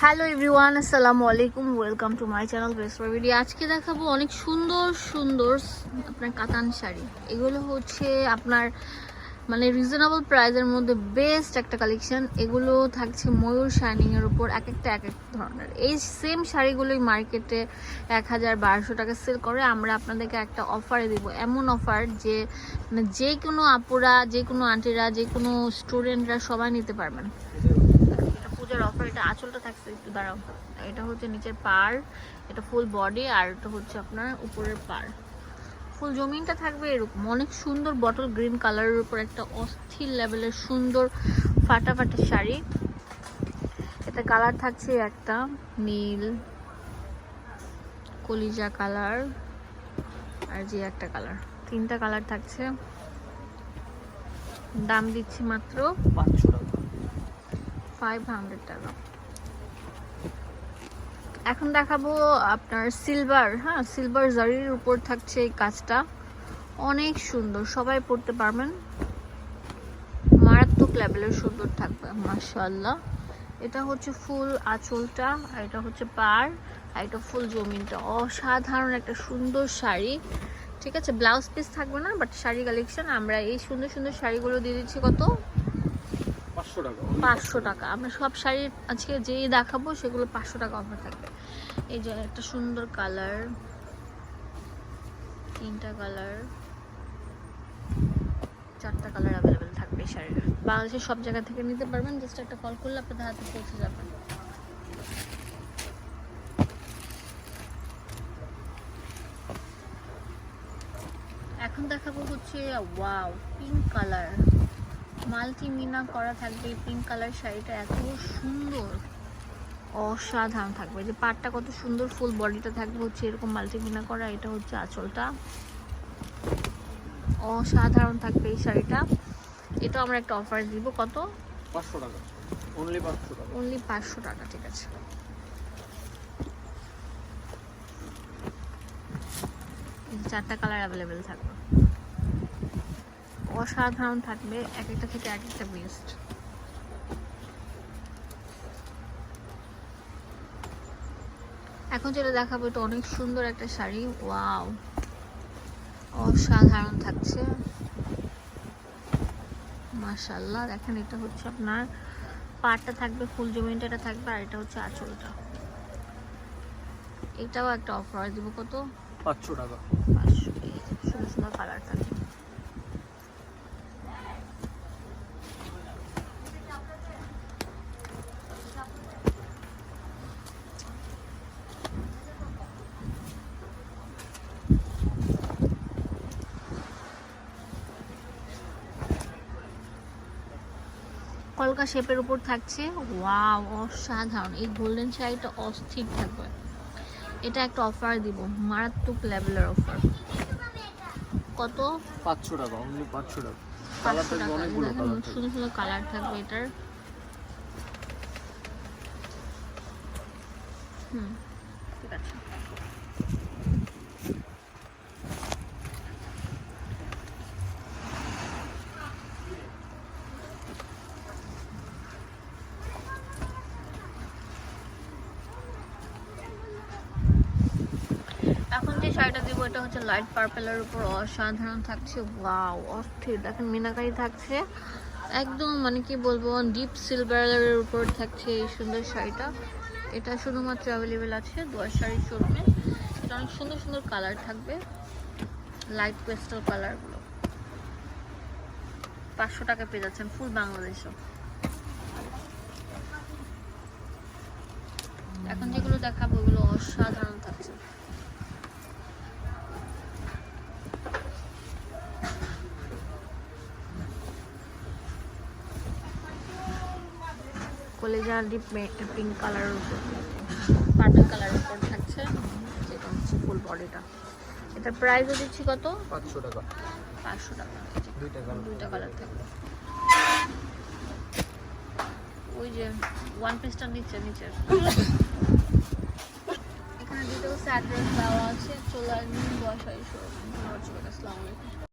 Hello everyone আসসালামু আলাইকুম welcome to my channel best video আজকে দেখাবো অনেক সুন্দর সুন্দর আপনার কাতান শাড়ি। এগুলো হচ্ছে আপনার মানে রিজনেবল প্রাইসের মধ্যে বেস্ট একটা কালেকশন এগুলো থাকছে ময়ূর শাইনিংয়ের উপর এক একটা, এক এক ধরনের। এই সেম শাড়িগুলোই মার্কেটে এক হাজার বারোশো টাকা সেল করে। আমরা আপনাদেরকে একটা অফারে দিব। এমন অফার যে মানে যে কোনো আপুরা, যে কোনো আন্টিরা যে কোনো স্টুডেন্টরা সবাই নিতে পারবেন। পূজার অফার এটা আঁচলটা থাকছে একটু দাঁড়াও। এটা হচ্ছে নিচের পার এটা ফুল বডি আর এটা হচ্ছে আপনার উপরের পার ফুল জমিনটা থাকবে এরকম। অনেক সুন্দর বটল গ্রিন কালারের উপর একটা অস্থির লেভেলের সুন্দর ফাটা ফাটা শাড়ি। এটা কালার থাকছে একটা নীল, কলিজা কালার আর যে একটা কালার তিনটা কালার থাকছে। দাম দিচ্ছি মাত্র পাঁচশো টাকা। ফাইভ হান্ড্রেড টাকা। এখন দেখাবো আপনার সিলভার হ্যাঁ সিলভার জারির উপর থাকছে এই কাজটা। অনেক সুন্দর, সবাই পড়তে পারবেন। মারাত্মক লেভেলের সুন্দর থাকবে, মাশাআল্লাহ। এটা হচ্ছে ফুল আঁচলটা, আর এটা হচ্ছে পার আর এটা ফুল জমিনটা। অসাধারণ একটা সুন্দর শাড়ি। ঠিক আছে ব্লাউজ পিস থাকবে না বাট শাড়ি কালেকশন আমরা এই সুন্দর সুন্দর শাড়িগুলো দিয়ে দিচ্ছি কত? পাঁচশো টাকা। পাঁচশো টাকা। আমরা সব শাড়ি আজকে যেই দেখাবো, সেগুলো পাঁচশো টাকা অফার থাকবে। এই যে একটা সুন্দর কালার তিনটা কালার চারটা কালার অ্যাভেলেবেল থাকবে শাড়ির। বাংলাদেশের সব জায়গা থেকে নিতে পারবেন জাস্ট একটা কল করলে আপনাদের হাতে পৌঁছে যাবে। এখন দেখাবো হচ্ছে ওয়াও পিঙ্ক কালার মাল্টি মিনা করা থাকবে পিঙ্ক কালার শাড়িটা এত সুন্দর অসাধারণ থাকবে। যে পাটটা কত সুন্দর ফুল বডিটা থাকবে হচ্ছে এরকম মাল্টি মিনা করা এটা হচ্ছে আঁচলটা। অসাধারণ থাকবে এই শাড়িটা। এটা আমরা একটা অফার দিব কত? পাঁচশো টাকা। অনলি পাঁচশো টাকা। অনলি পাঁচশো টাকা ঠিক আছে। চারটা কালার অ্যাভেলেবেল থাকবে। অসাধারণ থাকবে এক একটা থেকে এক একটা বেস্ট এখন যেটা দেখাবো এটা অনেক সুন্দর একটা শাড়ি। ওয়াও অসাধারণ থাকছে। মাশাল্লাহ দেখেন এটা হচ্ছে আপনার পাটটা থাকবে ফুল জমিনটা এটা থাকবে আর এটা হচ্ছে আঁচলটা। এটাও একটা অফার দিব কত? পাঁচশো টাকা। পাঁচশো সুন্দর সুন্দর কালার থাকবে কলকা শেপের উপর থাকছে। ওয়াও অসাধারণ। এই গোল্ডেন শাড়িটা অস্থির থাকবে। এটা একটা অফার দিব মারাত্মক লেভেলের অফার কত? পাঁচশো টাকা অনলি পাঁচশো টাকা। পাঁচশো সুন্দর সুন্দর কালার থাকবে এটার। হুম ঠিক আছে এখন যে শাড়িটা দিব এটা হচ্ছে লাইট পার্পেলের উপর অসাধারণ থাকছে ওয়াও অস্থির দেখেন মিনাকারি থাকছে একদম মানে কি বলব ডিপ সিলভারের উপর থাকছে এই সুন্দর শাড়িটা, এটা শুধুমাত্র অ্যাভেলেবেল আছে, দোয়ার শাড়ির শোরুমে এটা অনেক সুন্দর সুন্দর কালার থাকবে লাইট পেস্টাল কালারগুলো পাঁচশো টাকা পেয়ে যাচ্ছেন ফুল বাংলাদেশও এখন যেগুলো দেখাবো, ওগুলো অসাধারণ থাকছে কলেজা ডিপ পিঙ্ক কালারের উপর। পার্পল কালারের উপর থাকছে। যেটা হচ্ছে ফুল বডিটা এটার প্রাইসও দিচ্ছি কত? পাঁচশো টাকা। পাঁচশো টাকা। দুইটা কালার দুইটা কালার থাকবে। ওই যে ওয়ান পিসটা নিচে নিচের। এখানে ডিটেলস অ্যাড্রেস দেওয়া আছে। চলে আসবেন বয়স আসসালামু আলাইকুম।